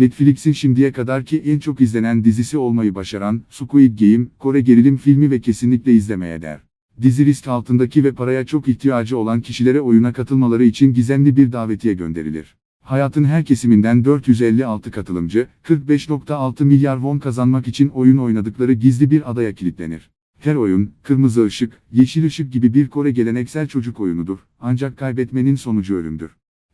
Netflix'in şimdiye kadarki en çok izlenen dizisi olmayı başaran Squid Game, Kore gerilim filmi ve kesinlikle izlemeye değer. Dizi risk altındaki ve paraya çok ihtiyacı olan kişilere oyuna katılmaları için gizemli bir davetiye gönderilir. Hayatın her kesiminden 456 katılımcı, 45.6 milyar won kazanmak için oyun oynadıkları gizli bir adaya kilitlenir. Her oyun, kırmızı ışık, yeşil ışık gibi bir Kore geleneksel çocuk oyunudur. Ancak kaybetmenin sonucu ölümdür.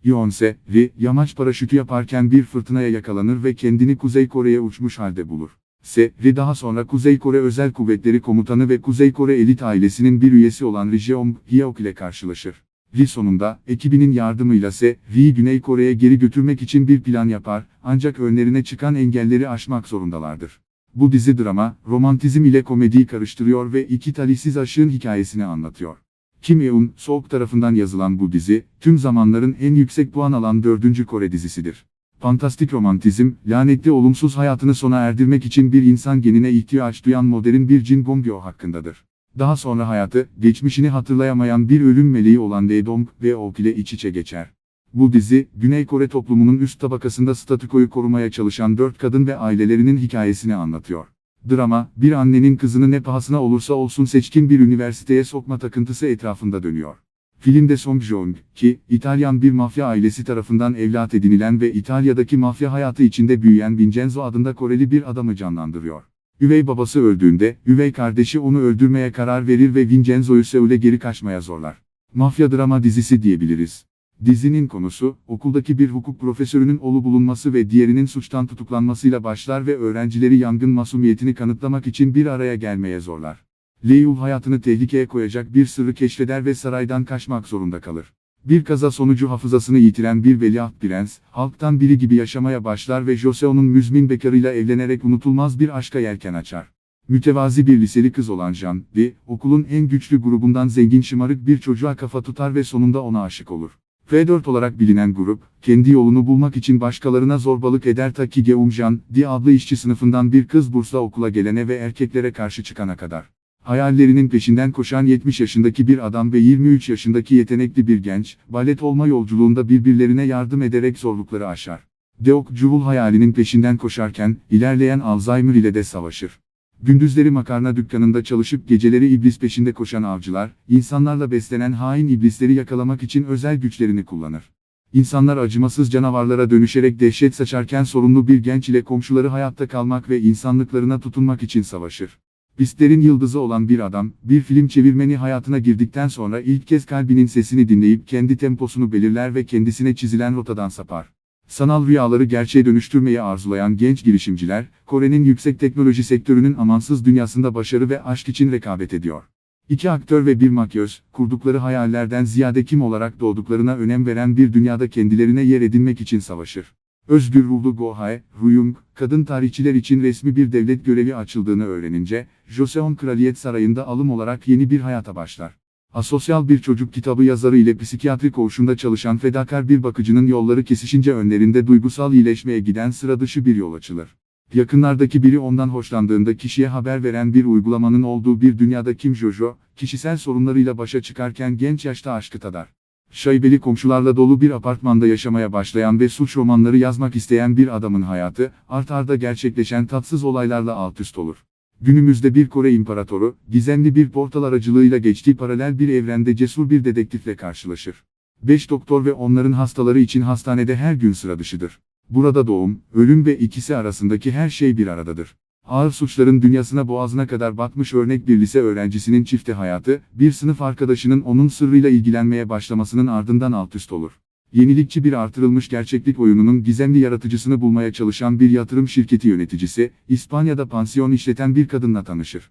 Yonse, Ri, yamaç paraşütü yaparken bir fırtınaya yakalanır ve kendini Kuzey Kore'ye uçmuş halde bulur. Se, Ri daha sonra Kuzey Kore Özel Kuvvetleri Komutanı ve Kuzey Kore elit ailesinin bir üyesi olan Ri Jeong Hyok ile karşılaşır. Ri sonunda, ekibinin yardımıyla Se, Ri'yi Güney Kore'ye geri götürmek için bir plan yapar, ancak önlerine çıkan engelleri aşmak zorundalardır. Bu dizi drama, romantizm ile komediyi karıştırıyor ve iki talihsiz aşığın hikayesini anlatıyor. Kim Eun Sook tarafından yazılan bu dizi, tüm zamanların en yüksek puan alan dördüncü Kore dizisidir. Fantastik romantizm, lanetli olumsuz hayatını sona erdirmek için bir insan genine ihtiyaç duyan modern bir Jin Gongyo hakkındadır. Daha sonra hayatı, geçmişini hatırlayamayan bir ölüm meleği olan Lee Dong ve Ok ile iç içe geçer. Bu dizi, Güney Kore toplumunun üst tabakasında statükoyu korumaya çalışan dört kadın ve ailelerinin hikayesini anlatıyor. Drama, bir annenin kızını ne pahasına olursa olsun seçkin bir üniversiteye sokma takıntısı etrafında dönüyor. Filmde Song Joong, ki, İtalyan bir mafya ailesi tarafından evlat edinilen ve İtalya'daki mafya hayatı içinde büyüyen Vincenzo adında Koreli bir adamı canlandırıyor. Üvey babası öldüğünde, üvey kardeşi onu öldürmeye karar verir ve Vincenzo'yu Seul'e geri kaçmaya zorlar. Mafya drama dizisi diyebiliriz. Dizinin konusu, okuldaki bir hukuk profesörünün oğlu bulunması ve diğerinin suçtan tutuklanmasıyla başlar ve öğrencileri yangın masumiyetini kanıtlamak için bir araya gelmeye zorlar. Leyul hayatını tehlikeye koyacak bir sırrı keşfeder ve saraydan kaçmak zorunda kalır. Bir kaza sonucu hafızasını yitiren bir veliaht prens, halktan biri gibi yaşamaya başlar ve Joseon'un müzmin bekarıyla evlenerek unutulmaz bir aşka yelken açar. Mütevazi bir liseli kız olan Jean, Li, okulun en güçlü grubundan zengin şımarık bir çocuğa kafa tutar ve sonunda ona aşık olur. F4 olarak bilinen grup, kendi yolunu bulmak için başkalarına zorbalık eder ta ki Geumjan, Di adlı işçi sınıfından bir kız bursla okula gelene ve erkeklere karşı çıkana kadar. Hayallerinin peşinden koşan 70 yaşındaki bir adam ve 23 yaşındaki yetenekli bir genç, balet olma yolculuğunda birbirlerine yardım ederek zorlukları aşar. Deok Juvul hayalinin peşinden koşarken, ilerleyen Alzheimer ile de savaşır. Gündüzleri makarna dükkanında çalışıp geceleri iblis peşinde koşan avcılar, insanlarla beslenen hain iblisleri yakalamak için özel güçlerini kullanır. İnsanlar acımasız canavarlara dönüşerek dehşet saçarken sorumlu bir genç ile komşuları hayatta kalmak ve insanlıklarına tutunmak için savaşır. Pistlerin yıldızı olan bir adam, bir film çevirmeni hayatına girdikten sonra ilk kez kalbinin sesini dinleyip kendi temposunu belirler ve kendisine çizilen rotadan sapar. Sanal rüyaları gerçeğe dönüştürmeyi arzulayan genç girişimciler, Kore'nin yüksek teknoloji sektörünün amansız dünyasında başarı ve aşk için rekabet ediyor. İki aktör ve bir makyöz, kurdukları hayallerden ziyade kim olarak doğduklarına önem veren bir dünyada kendilerine yer edinmek için savaşır. Özgür ruhlu Gohae, Ruyung, kadın tarihçiler için resmi bir devlet görevi açıldığını öğrenince, Joseon Kraliyet Sarayı'nda alım olarak yeni bir hayata başlar. Asosyal bir çocuk kitabı yazarı ile psikiyatri koğuşunda çalışan fedakar bir bakıcının yolları kesişince önlerinde duygusal iyileşmeye giden sıra dışı bir yol açılır. Yakınlardaki biri ondan hoşlandığında kişiye haber veren bir uygulamanın olduğu bir dünyada Kim Jojo, kişisel sorunlarıyla başa çıkarken genç yaşta aşkı tadar. Şaibeli komşularla dolu bir apartmanda yaşamaya başlayan ve suç romanları yazmak isteyen bir adamın hayatı, art arda gerçekleşen tatsız olaylarla alt üst olur. Günümüzde bir Kore imparatoru, gizemli bir portal aracılığıyla geçtiği paralel bir evrende cesur bir dedektifle karşılaşır. Beş doktor ve onların hastaları için hastanede her gün sıra dışıdır. Burada doğum, ölüm ve ikisi arasındaki her şey bir aradadır. Ağır suçların dünyasına boğazına kadar batmış örnek bir lise öğrencisinin çifte hayatı, bir sınıf arkadaşının onun sırrıyla ilgilenmeye başlamasının ardından alt üst olur. Yenilikçi bir artırılmış gerçeklik oyununun gizemli yaratıcısını bulmaya çalışan bir yatırım şirketi yöneticisi, İspanya'da pansiyon işleten bir kadınla tanışır.